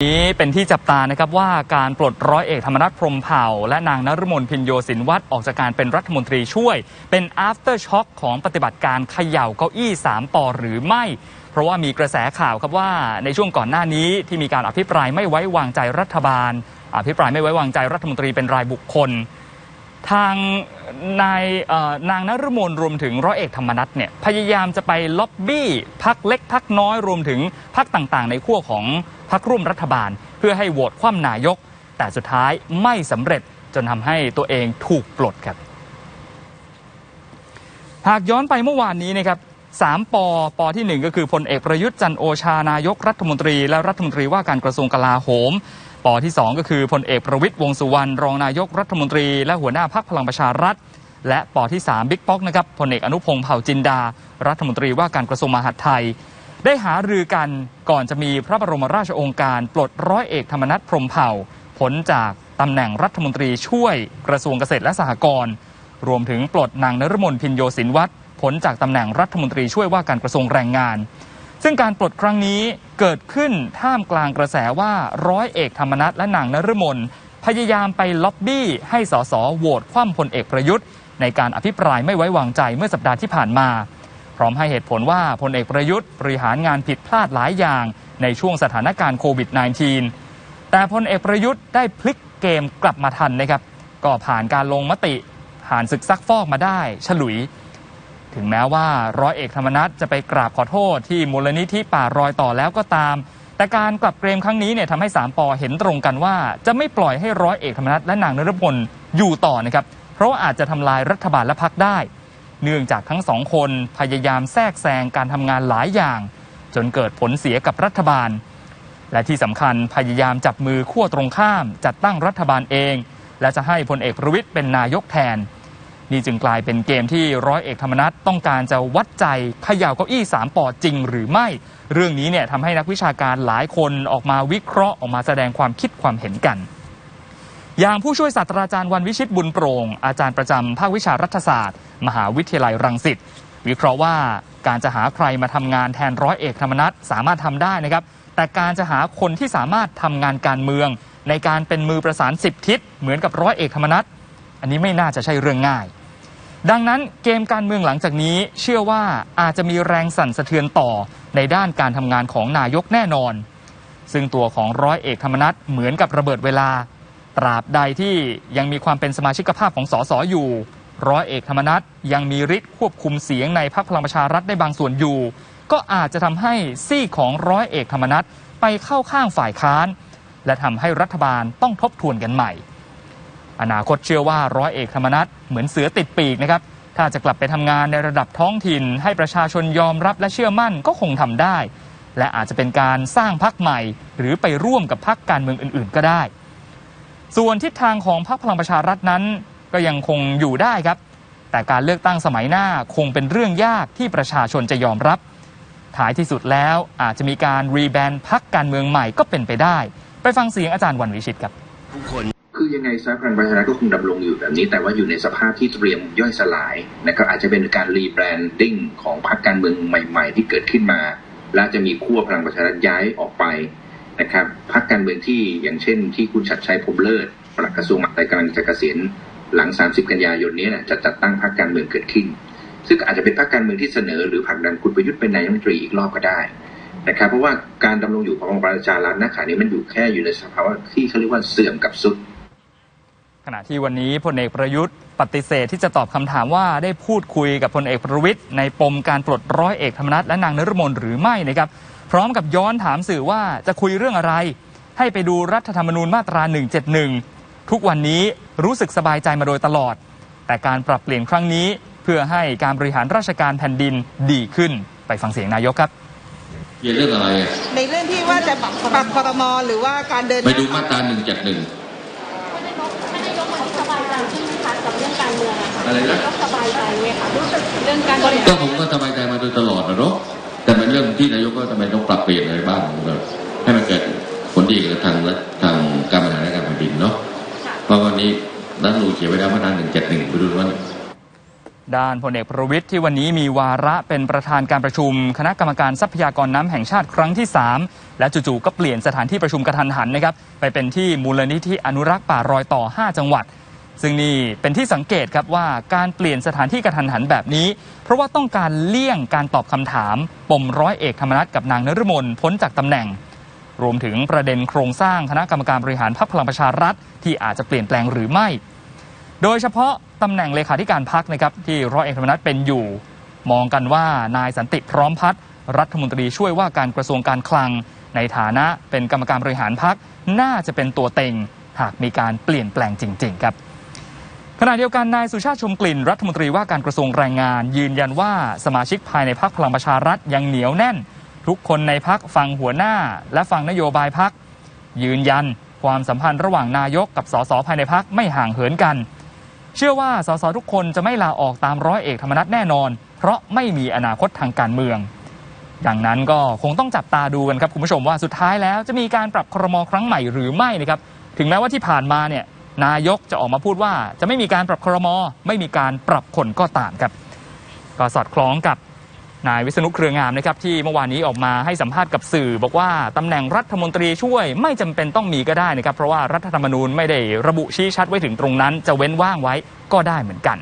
นี้เป็นที่จับตานะครับว่าการปลดร้อยเอกธรรมนัฐพรมเผ่า และนางนฤมลพินโยสินวัตรออกจากการเป็นรัฐมนตรีช่วย เป็น after shock ของปฏิบัติการเขย่าเก้าอี้3ปอหรือไม่ เพราะว่ามีกระแสข่าวครับว่าในช่วงก่อนหน้านี้ที่มีการอภิปรายไม่ไว้วางใจรัฐบาล อภิปรายไม่ไว้วางใจรัฐมนตรีเป็นรายบุคคล ทางนายนางนฤมลรวมถึงร้อยเอกธรรมนัฐเนี่ยพยายามจะไปล็อบบี้พักเล็กพักน้อยรวมถึงพักต่างๆ ในขั้วของ พักร่วมรัฐบาล เพื่อให้โหวตคว่ำนายก แต่สุดท้ายไม่สำเร็จจนทำให้ตัวเองถูกปลดครับ หากย้อนไปเมื่อวานนี้นะครับสามปอปอที่หนึ่งก็คือพลเอกประยุทธ์จันทร์โอชานายกรัฐมนตรี และรัฐมนตรีว่าการกระทรวงกลาโหมปอที่สองก็คือพลเอกประวิตยวงสุวรรณรองนายกรัฐมนตรี และหัวหน้าพักพลังประชารัฐ และปอที่สามบิ๊กป๊อกนะครับพลเอกอนุพงษ์เผ่าจินดา รัฐมนตรีว่าการกระทรวงมหาดไทย ได้หารือกันก่อนจะมีพระบรมราชองค์การปลดร้อยเอกธรรมนัฐพรมเผ่าพ้นจากตำแหน่งรัฐมนตรีช่วยกระทรวงเกษตรและสหกรณ์รวมถึงปลดนางนฤมลพินโยสินวัตรพ้นจากตำแหน่งรัฐมนตรีช่วยว่าการกระทรวงแรงงาน ซึ่งการปลดครั้งนี้เกิดขึ้นท่ามกลางกระแสว่าร้อยเอกธรรมนัฐและนางนฤมลพยายามไปล็อบบี้ให้สสโหวตคว่ำพลเอกประยุทธ์ ในการอภิปรายไม่ไว้วางใจเมื่อสัปดาห์ที่ผ่านมา พร้อมให้เหตุผลว่าพลเอกประยุทธ์บริหารงานผิดพลาดหลายอย่างในช่วงสถานการณ์โควิด -19 แต่พลเอกประยุทธ์ได้พลิกเกมกลับมาทันนะครับก็ผ่านการลงมติผ่านศึกซักฟอกมาได้ฉลุย ถึงแม้ว่าร้อยเอกธรรมนัฐจะไปกราบขอโทษที่มูลนิธิป่ารอยต่อแล้วก็ตาม แต่การกลับเกมครั้งนี้เนี่ยทำให้สามปอเห็นตรงกันว่า จะไม่ปล่อยให้ร้อยเอกธรรมนัฐและนางนฤมลอยู่ต่อนะครับเพราะว่าอาจจะทำลายรัฐบาลและพักได้ เนื่องจากทั้งสองคนพยายามแทรกแซงการทำงานหลายอย่าง จนเกิดผลเสียกับรัฐบาล และที่สำคัญพยายามจับมือขั้วตรงข้าม จัดตั้งรัฐบาลเอง และจะให้พลเอกประวิตยเป็นนายกแทน นี่จึงกลายเป็นเกมที่ร้อยเอกธรรมนัฐต้องการจะวัดใจเขย่าเก้าอี้สามปอจริงหรือไม่ เรื่องนี้เนี่ยทำให้นักวิชาการหลายคนออกมาวิเคราะห์ออกมาแสดงความคิดความเห็นกัน อย่างผู้ช่วยศาสตราจารย์วันวิชิตบุญโปร่งอาจารย์ประจำภาควิชารัฐศาสตร์ มหาวิทยาลัยรังสิตวิเคราะห์ว่าการจะหาใครมาทำงานแทนร้อยเอกธรรมนัฐสามารถทำได้นะครับ แต่การจะหาคนที่สามารถทำงานการเมือง ในการเป็นมือประสานสิบทิศเหมือนกับร้อยเอกธรรมนัฐอันนี้ไม่น่าจะใช่เรื่องง่าย ดังนั้นเกมการเมืองหลังจากนี้เชื่อว่าอาจจะมีแรงสั่นสะเทือนต่อในด้านการทำงานของนายกแน่นอน ซึ่งตัวของร้อยเอกธรรมนัฐเหมือนกับระเบิดเวลา ตราบใดที่ยังมีความเป็นสมาชิกภาพของสสอยู่ร้อยเอกธรรมนัฐยังมีฤทธิ์ควบคุมเสียงในพรรคพลังประชารัฐได้บางส่วนอยู่ ก็อาจจะทำให้ซี่ของร้อยเอกธรรมนัฐไปเข้าข้างฝ่ายค้าน และทำให้รัฐบาลต้องทบทวนกันใหม่ อนาคตเชื่อว่าร้อยเอกธรรมนัฐเหมือนเสือติดปีกนะครับถ้าจะกลับไปทำงานในระดับท้องถิ่น ให้ประชาชนยอมรับและเชื่อมั่นก็คงทำได้ และอาจจะเป็นการสร้างพักใหม่ หรือไปร่วมกับพักการเมืองอื่น ๆ ก็ได้ ส่วนทิศทางของพรรคพลังประชารัฐนั้น ก็ยังคงอยู่ได้ครับ แต่การเลือกตั้งสมัยหน้าคงเป็นเรื่องยากที่ประชาชนจะยอมรับ ท้ายที่สุดแล้วอาจจะมีการรีแบรนด์พักการเมืองใหม่ก็เป็นไปได้ ไปฟังเสียงอาจารย์วันวิชิตครับทุกคนคือยังไงซะพลังประชารัฐก็คงดำรงอยู่แบบนี้ แต่ว่าอยู่ในสภาพที่เตรียมย่อยสลายนะครับอาจจะเป็นการรีแบรนดิ้งของพรรคการเมืองใหม่ ๆ ที่เกิดขึ้นมา และจะมีขั้วพลังประชารัฐย้ายออกไป นะครับพรรคการเมืองที่อย่างเช่น ที่คุณชัดชัยพรมเลิศปลัดกระทรวงมหาดไทยกำลังจะเกษียณหลัง 30 กันยายนนี้นะจะจัดตั้งพรรคการเมืองเกิดขึ้น ซึ่งอาจจะเป็นพรรคการเมืองที่เสนอ หรือผลักดันคุณประยุทธ์เป็นนายกรัฐมนตรีอีกรอบก็ได้นะครับเพราะว่าการดำรงอยู่ของพลังประชารัฐณขณะนี้มันอยู่แค่อยู่ในสภาวะที่เขาเรียกว่าเสื่อมกับสุด ขณะที่วันนี้พลเอกประยุทธ์ปฏิเสธที่จะตอบคำถามว่าได้พูดคุยกับพลเอกประวิตยในปมการปลดร้อยเอกธรรมนัฐและนางนฤมลหรือไม่นะครับ พร้อมกับย้อนถามสื่อว่าจะคุยเรื่องอะไร ให้ไปดูรัฐธรรมนูญมาตรา 171 ทุกวันนี้รู้สึกสบายใจมาโดยตลอด แต่การปรับเปลี่ยนครั้งนี้ เพื่อให้การบริหารราชการแผ่นดินดีขึ้นไปฟังเสียงนายกครับเกี่ยวเรื่องอะไรอะในเรื่องที่ว่าจะปรับคอรมอหรือว่าการเดินหไปน้าดูมาตราหนึ่งเจ็ดหนึ่งไม่ได้ยกเหมือนสบายใจใช่ไหมคะกับเรื่องการเมืองอะค่ะอะไรนะก็สบายใจไหมคะรู้สึกเรื่องการบริหารก็ผมก็สบายใจมาโดยตลอดนะเนาะแต่เป็นเรื่องที่นายกก็ทำไมต้องปรับเปลี่ยนอะไรบ้างให้มันเกิดผลดีกับทางทางการบริหารราชการแผ่นดินเนาะเพราะวันนี้รัฐนูเขียนไว้แล้วมาตราหนึ่งเจ็ดหนึ่งไปดูว่าด้านพลเอกประวิทย์ที่วันนี้มีวาระเป็นประธานการประชุม คณะกรรมการทรัพยากรน้ำแห่งชาติครั้งที่ 3 และจู่ๆก็เปลี่ยนสถานที่ประชุมกระทันหันนะครับไปเป็นที่มูลนิธิอนุรักษ์ป่ารอยต่อ 5 จังหวัด ซึ่งนี่เป็นที่สังเกตครับว่าการเปลี่ยนสถานที่กระทันหันแบบนี้ เพราะว่าต้องการเลี่ยงการตอบคำถาม ปมร้อยเอกธรรมนัฐกับนางนฤมลพ้นจากตำแหน่ง รวมถึงประเด็นโครงสร้างคณะกรรมการบริหารพรรคพลังประชารัฐ ที่อาจจะเปลี่ยนแปลงหรือไม่ โดยเฉพาะตำแหน่งเลขาธิการพักนะครับที่ร้อยเอกธรรมนัฐเป็นอยู่ มองกันว่านายสันติพร้อมพัฒน์รัฐมนตรีช่วยว่าการกระทรวงการคลัง ในฐานะเป็นกรรมการบริหารพักน่าจะเป็นตัวเต็ง หากมีการเปลี่ยนแปลงจริง ๆ ครับ ขณะเดียวกันนายสุชาติชมกลิ่นรัฐมนตรีว่าการกระทรวงแรงงาน ยืนยันว่าสมาชิกภายในพักพลังประชารัฐยังเหนียวแน่น ทุกคนในพักฟังหัวหน้า และฟังนโยบายพัก ยืนยันความสัมพันธ์ระหว่างนายกกับสสภายในพักไม่ห่างเหินกัน เชื่อว่าสสทุกคนจะไม่ลาออกตามร้อยเอกธรรมนัฐแน่นอน เพราะไม่มีอนาคตทางการเมือง ดังนั้นก็คงต้องจับตาดูกันครับคุณผู้ชมว่าสุดท้ายแล้วจะมีการปรับครมครั้งใหม่หรือไม่นะครับถึงแม้ว่าที่ผ่านมาเนี่ย นายกจะออกมาพูดว่า จะไม่มีการปรับครมไม่มีการปรับคนก็ตามครับ ก็สอดคล้องกับนายวิษณุเครืองามนะครับที่เมื่อวานนี้ออกมาให้สัมภาษณ์กับสื่อ บอกว่าตำแหน่งรัฐมนตรีช่วยไม่จำเป็นต้องมีก็ได้นะครับเพราะว่ารัฐธรรมนูญไม่ได้ระบุชี้ชัดไว้ถึงตรงนั้น จะเว้นว่างไว้ก็ได้เหมือนกัน